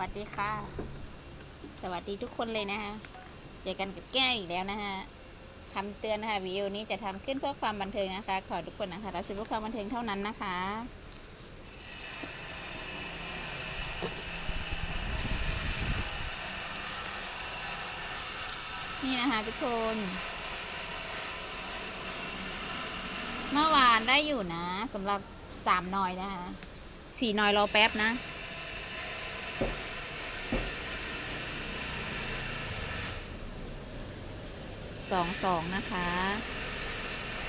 วัสดีค่ะ สวัสดีทุกคนเลยนะคะเจอกันกับแก้วอีกแล้วนะคะคำเตือนนะคะวิดีโอนี้จะทำขึ้นเพื่อความบันเทิงนะคะ ขอทุกคนนะคะรับชมเพื่อความบันเทิงเท่านั้นนะคะนี่นะคะทุกคน เมื่อวานได้อยู่นะสำหรับสามนอยนะคะสี่นอยรอแป๊บนะ สองสองนะคะ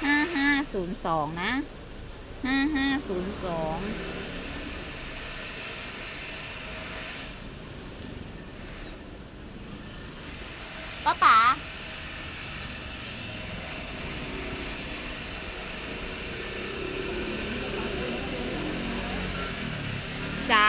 ห้าห้าศูนย์สองนะห้าห้าศูนย์สองป้าป๋าจ๋า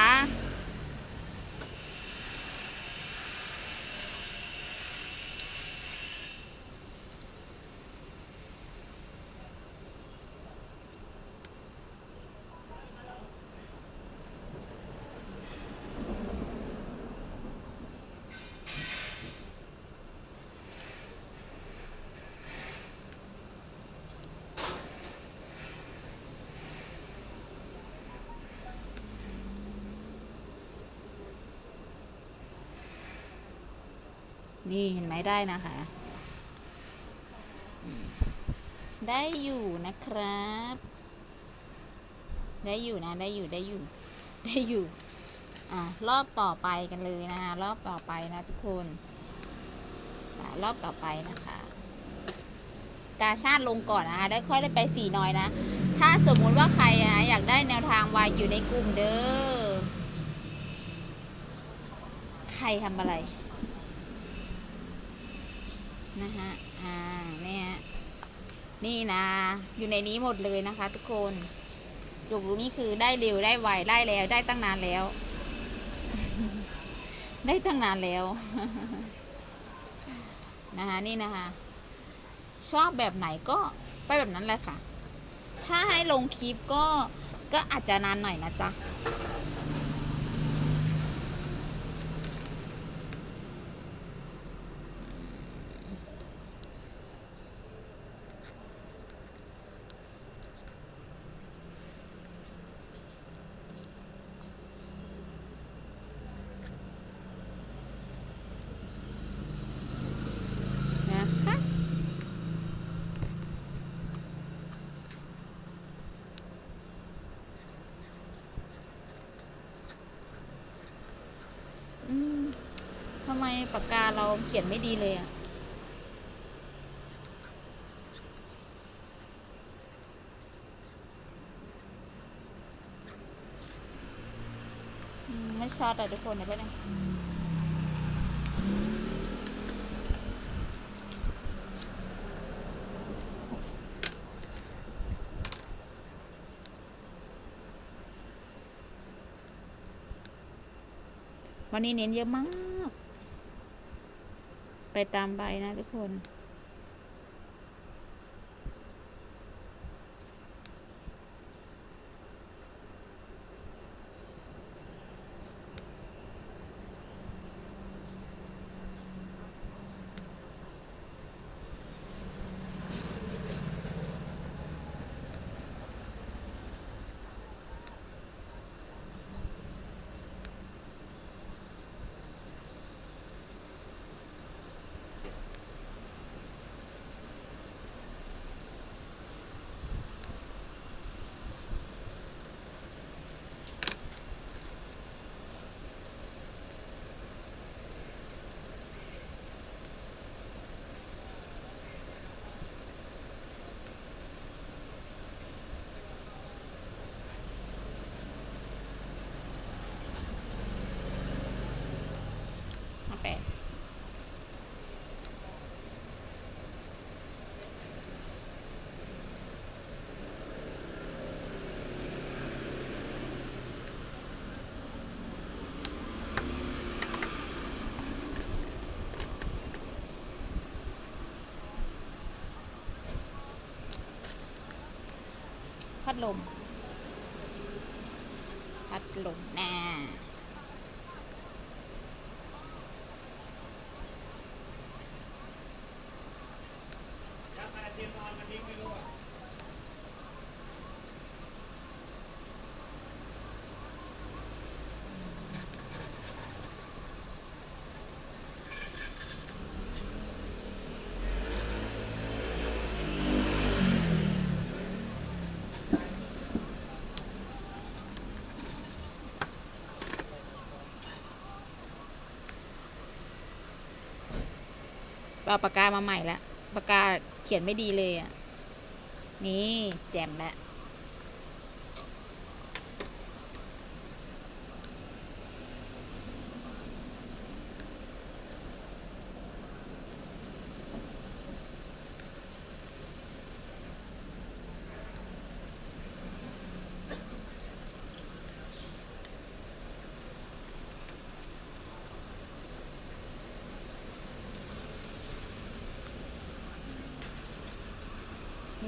นี่เห็นไหมได้นะคะ ได้อยู่นะครับ ได้อยู่นะ ได้อยู่ได้อยู่ ได้อยู่ อะรอบต่อไปกันเลยนะคะ รอบต่อไปนะทุกคนรอบต่อไปนะคะ กาชาติลงก่อนนะคะ ได้ค่อยได้ไปสี่น้อยนะ ถ้าสมมุติว่าใครนะอยากได้แนวทางวายอยู่ในกลุ่มเด้อ ใครทำอะไร นะฮะ อ่า เนี่ย นี่นะ อยู่ในนี้หมดเลยนะคะ ทุกคนจุกรู้นี่คือได้เร็วได้ไวได้แล้วได้ตั้งนานแล้ว ได้ตั้งนานแล้วนะคะนี่นะคะ ชอบแบบไหนก็ไปแบบนั้นเลยค่ะ ถ้าให้ลงคลิปก็ก็อาจจะนานหน่อยนะจ๊ะ อืมทำไม ปากกาเราเขียนไม่ดีเลยอะไม่ช็อตอะทุกคนเดี๋ยวไปบนึงวันนี้เน้นเยอะมาก ไปตามใบนะทุกคน ห้าแปด พัดลม พัดลมแน่ ไป เอาปากกามาใหม่ละปากกาเขียนไม่ดีเลยอะ นี่แจ่มแล้ว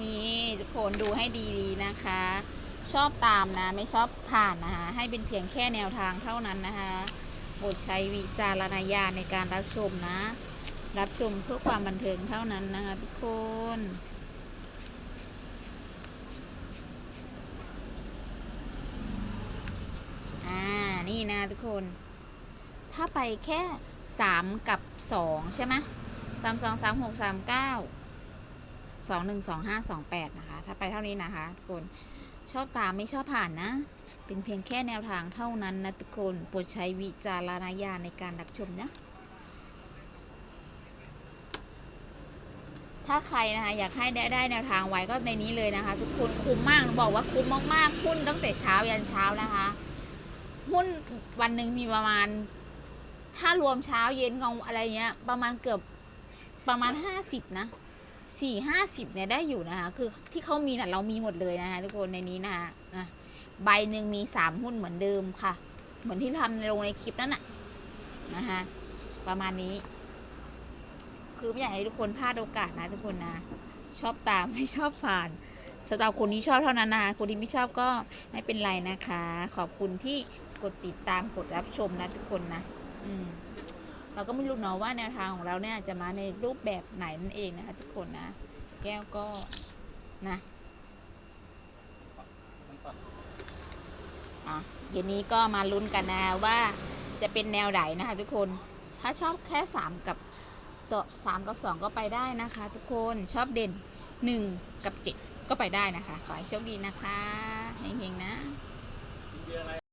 นี่ทุก คนดูให้ดีๆนะคะ ชอบตามนะไม่ชอบผ่านนะคะให้เป็นเพียงแค่แนวทางเท่านั้นนะคะโปรดใช้วิจารณญาณในการรับชมนะ รับชมเพื่อความบันเทิงเท่านั้นนะคะทุกคนอ่านี่นะทุกคน ถ้าไปแค่ 3 กับ 2 ใช่ไหมสามสองสามหกสามเก้า สองหนึ่งสองห้าสองแปดนะคะ ถ้าไปเท่านี้นะคะทุกคนชอบตามไม่ชอบผ่านนะ เป็นเพียงแค่แนวทางเท่านั้นนะทุกคนโปรดใช้วิจารณญาณในการรับชมนะ ถ้าใครนะคะอยากให้ได้ได้แนวทางไว้ก็ในนี้เลยนะคะ ทุกคนคุ้มมากบอกว่าคุ้มมากๆหุ้นตั้งแต่เช้ายันเช้านะคะ หุ้นวันหนึ่งมีประมาณ ถ้ารวมเช้าเย็นกลางอะไรเงี้ย ประมาณเกือบประมาณห้าสิบนะ สี่ห้าสิบเนี่ยได้อยู่นะคะคือที่เขามีน่ะเรามีหมดเลยนะคะทุกคนในนี้นะคะนะใบหนึ่งมีสามหุ้นเหมือนเดิมค่ะ เหมือนที่ทำในลงในคลิปนั้นน่ะนะคะประมาณนี้ คือไม่อยากให้ทุกคนพลาดโอกาสนะทุกคนนะ ชอบตามไม่ชอบผ่านสำหรับคนที่ชอบเท่านั้นนะคะคนที่ไม่ชอบก็ไม่เป็นไรนะคะ ขอบคุณที่กดติดตามกดรับชมนะทุกคนนะ อืม เราก็ไม่รู้เนาะว่าแนวทางของเราเนี่ยจะมาในรูปแบบไหนนั่นเองนะคะทุกคนนะ แก้วก็นะอะเย็นนี้ก็มาลุ้นกันนะว่าจะเป็นแนวไหนนะคะทุกคน ถ้าชอบแค่สามกับสามกับสองก็ไปได้นะคะ ทุกคนชอบเด่นหนึ่งกับเจ็ดก็ไปได้นะคะ ขอให้โชคดีนะคะเฮงๆนะ